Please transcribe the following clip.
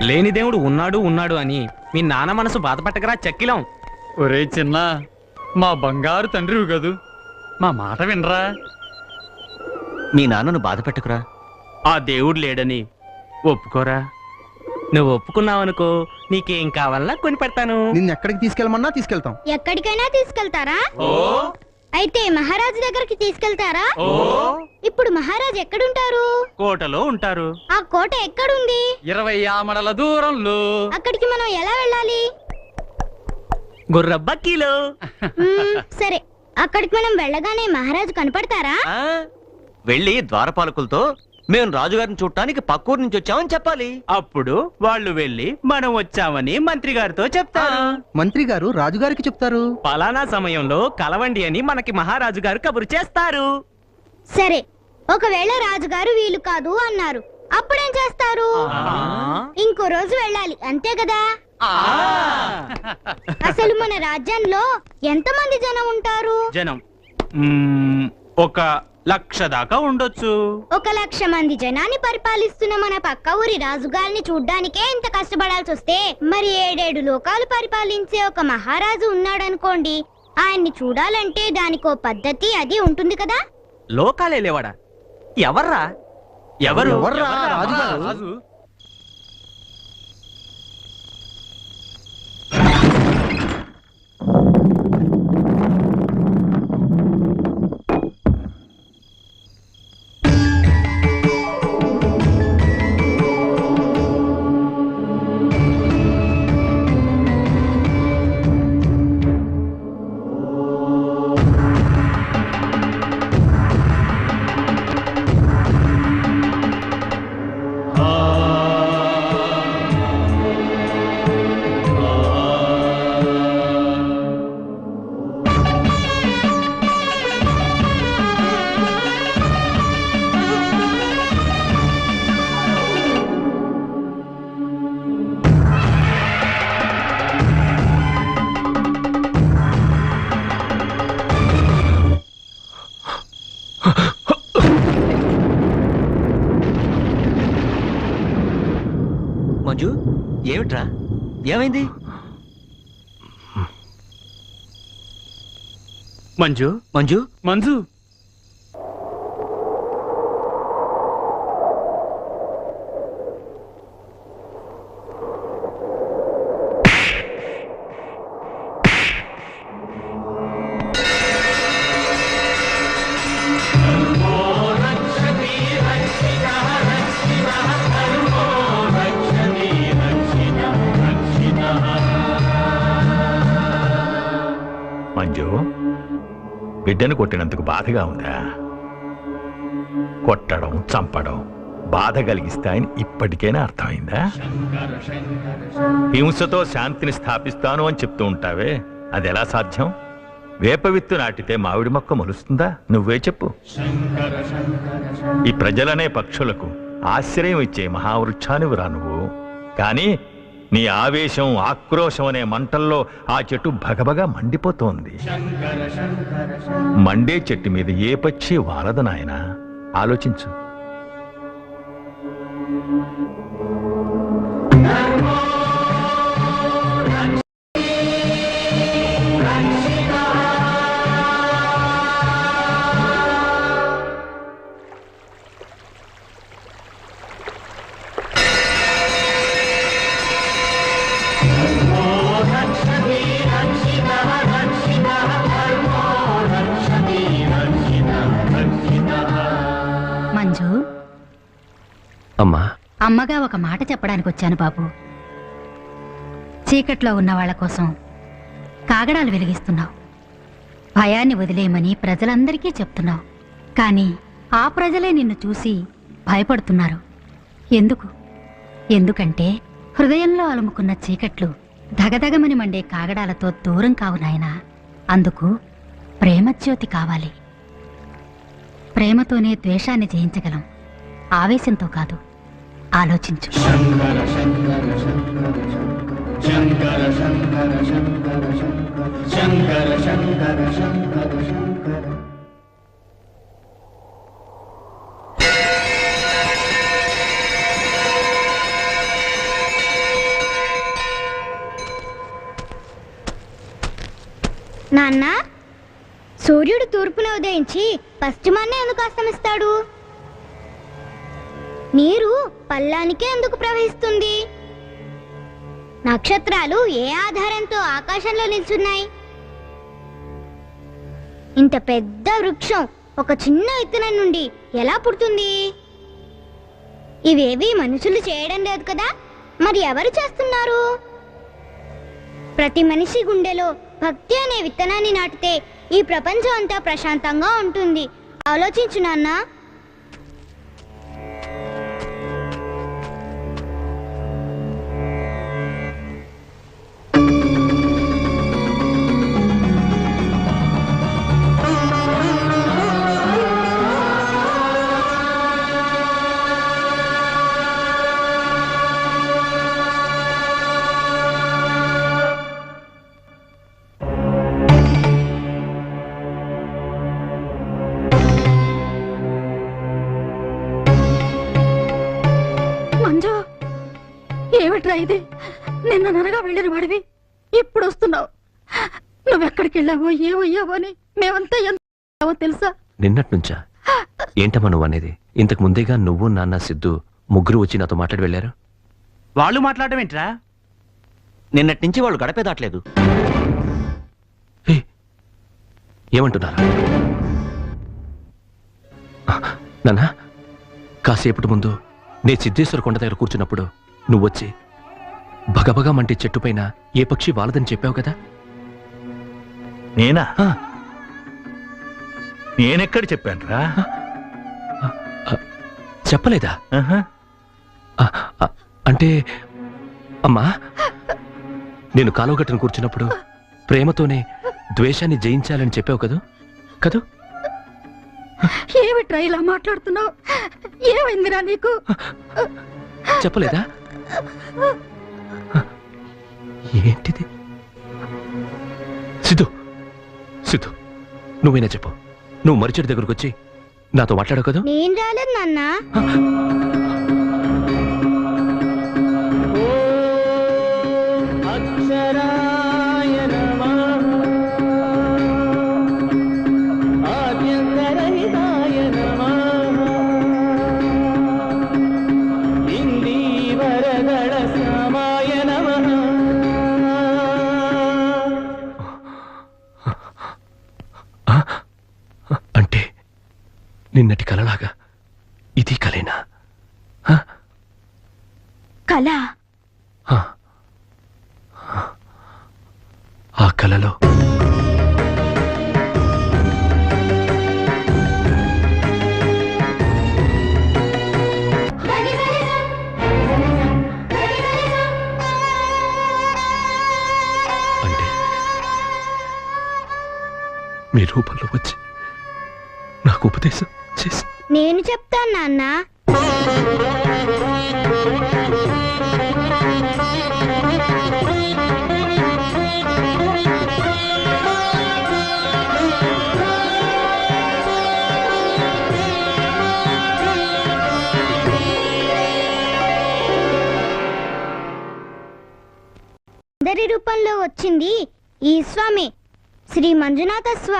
లేని దేవుడు ఉన్నాడు ఉన్నాడు అని మీ నాన్న మనసు బాధపట్టకరా చక్కిలం. ఒరే చిన్న మా బంగారు తండ్రివి కదూ. మా మాట వినరా? మీ నాన్నను బాధ పెట్టుకురా ఆ దేవుడు లేడని ఒప్పుకోరా? నువ్వు ఒప్పుకున్నావనుకో నీకేం కావాలన్నా కొని పెడతాను. నిన్ను ఎక్కడికి తీసుకెళ్ళమన్నా తీసుకెళ్తాం. ఎక్కడికైనా తీసుకెళ్తారా? ఓ అయితే మహారాజు దగ్గరికి తీసుకెళ్తారా? ఇప్పుడు మహారాజు ఎక్కడుంటారు? కోటలో ఉంటారు. ఆ కోట ఎక్కడుంది? ఇరవై ఆమడల దూరంలో. అక్కడికి మనం ఎలా వెళ్ళాలి? గుర్రబ్బక్కీలో. మ్మ్, సరే. అక్కడికి మనం వెళ్ళగానే మహారాజు కనపడతారా? వెళ్ళి ద్వారపాలకులతో మేము రాజుగారిని చూడటానికి పక్కూరు నుంచి వచ్చామని చెప్పాలి. అప్పుడు వాళ్ళు వెళ్ళి మనం వచ్చామని మంత్రి గారితో చెప్తారు. మంత్రి గారు రాజుగారికి చెప్తారు. పలానా సమయంలో కలవండి అని మనకి మహారాజు గారు కబురు చేస్తారు. సరే ఒకవేళ రాజుగారు వీలు కాదు అన్నారు. అప్పుడేం చేస్తారు? ఇంకో రోజు వెళ్ళాలి అంతే కదా? అసలు మన రాజ్యంలో ఎంతమంది జనం ఉంటారు? జనం. ఒక లక్ష దాకా ఉండొచ్చు. ఒక లక్ష మంది జనాన్ని పరిపాలిస్తున్న మన పక్క ఊరి రాజుగారిని చూడ్డానికే ఇంత కష్టపడాల్సి వస్తే మరి ఏడేడు లోకాలు పరిపాలించే ఒక మహారాజు ఉన్నాడనుకోండి. ఆయన్ని చూడాలంటే దానికో పద్ధతి అది ఉంటుంది కదా? లోకాలే లేవాడా? ఎవర్రా? ఎవరు? ఎవర్రా రాజు ఏమిట్రా? ఏమైంది? మంజు? మంజు? మంజు? మంజు బిడ్డను కొట్టినందుకు బాధగా ఉందా? కొట్టడం చంపడం బాధ కలిగిస్తాయని ఇప్పటికైనా అర్థమైందా? హింసతో శాంతిని స్థాపిస్తాను అని చెప్తూ ఉంటావే అది ఎలా సాధ్యం వేపవిత్తు నాటితే మామిడి మొక్క మొలుస్తుందా? నువ్వే చెప్పు. ఈ ప్రజలనే పక్షులకు ఆశ్రయం ఇచ్చే మహావృక్షానివి రా నువ్వు. కానీ నీ ఆవేశం ఆక్రోశం అనే మంటల్లో ఆ చెట్టు భగభగా మండిపోతోంది. మండే చెట్టు మీద ఏ పక్షి వాలదు నాయనా? ఆలోచించు. అమ్మా. అమ్మగా ఒక మాట చెప్పడానికి వచ్చాను బాబు. చీకట్లో ఉన్న వాళ్ళ కోసం కాగడాలు వెలిగిస్తున్నావు. భయాన్ని వదిలేయమని ప్రజలందరికీ చెప్తున్నావు. కానీ ఆ ప్రజలే నిన్ను చూసి భయపడుతున్నారు. ఎందుకు? ఎందుకంటే హృదయంలో అలుముకున్న చీకట్లు దగదగమని మండే కాగడాలతో దూరం కావు నాయనా. అందుకు ప్రేమజ్యోతి కావాలి. ప్రేమతోనే ద్వేషాన్ని జయించగలం. ఆవేశంతో కాదు ఆలోచించు. నాన్నా? సూర్యుడు తూర్పున ఉదయించి పశ్చిమాన్నే ఎందుకు అస్తమిస్తాడు? నీరు పల్లానికే ఎందుకు ప్రవహిస్తుంది? నక్షత్రాలు ఏ ఆధారంతో ఆకాశంలో నిల్చున్నాయి? ఇంత పెద్ద వృక్షం ఒక చిన్న విత్తనం నుండి ఎలా పుడుతుంది? ఇవేవి మనుషులు చేయడం లేదు కదా? మరి ఎవరు చేస్తున్నారు? ప్రతి మనిషి గుండెలో భక్తి అనే విత్తనాన్ని నాటితే ఈ ప్రపంచం అంతా ప్రశాంతంగా ఉంటుంది. ఆలోచించు నాన్న. ఏమిట్రా ఇది. నిన్న ననగా వెళ్ళిన వాడివి. ఇప్పుడు వస్తున్నావు. నువ్వెక్కడికి వెళ్ళావో ఏమయ్యావో అని మేమంతా ఎంత తెలుసా? నిన్నటి నుంచా ఏంటమ్మా నువ్వు అనేది? ఇంతకు ముందేగా నువ్వు నాన్న సిద్ధు ముగ్గురు వచ్చి నాతో మాట్లాడి వెళ్ళారు? వాళ్ళు మాట్లాడడం ఏంట్రా? నిన్నటి నుంచి వాళ్ళు గడపే దాటలేదు. ఏమంటున్నారు? నాన్న కాసేపటి ముందు నే సిద్ధేశ్వర కొండ దగ్గర కూర్చున్నప్పుడు నువ్వు వచ్చి భగభగా మంటే చెట్టు పైన ఏ పక్షి వాలదని చెప్పావు కదా? నేనా? ఆ, నేనెక్కడ చెప్పానురా? చెప్పలేదా? ఆహా. ఆ, ఆ, అంటే అమ్మా నేను కాలువగట్టును కూర్చున్నప్పుడు ప్రేమతోనే ద్వేషాన్ని జయించాలని చెప్పావు కదూ? కదూ? ఏమిట్రా ఇలా మాట్లాడుతున్నావు? ఏమైందిరా నీకు? చెప్పలేదా? ఏంటిది? సిద్ధు సిద్ధు నువ్వైనా చెప్పు. నువ్వు మరిచెడు దగ్గరకు వచ్చి నాతో మాట్లాడవు కదా? నేను రాలేదు నాన్న. నిన్నటి కలలాగా. ఇది కలేనా? కళ. ఆ. అంటే మీ రూపంలో వచ్చి నాకు ఉపదేశం. నేను చెప్తాను నాన్న. అందరి రూపంలో వచ్చింది ఈ స్వామి శ్రీ మంజునాథ స్వామి.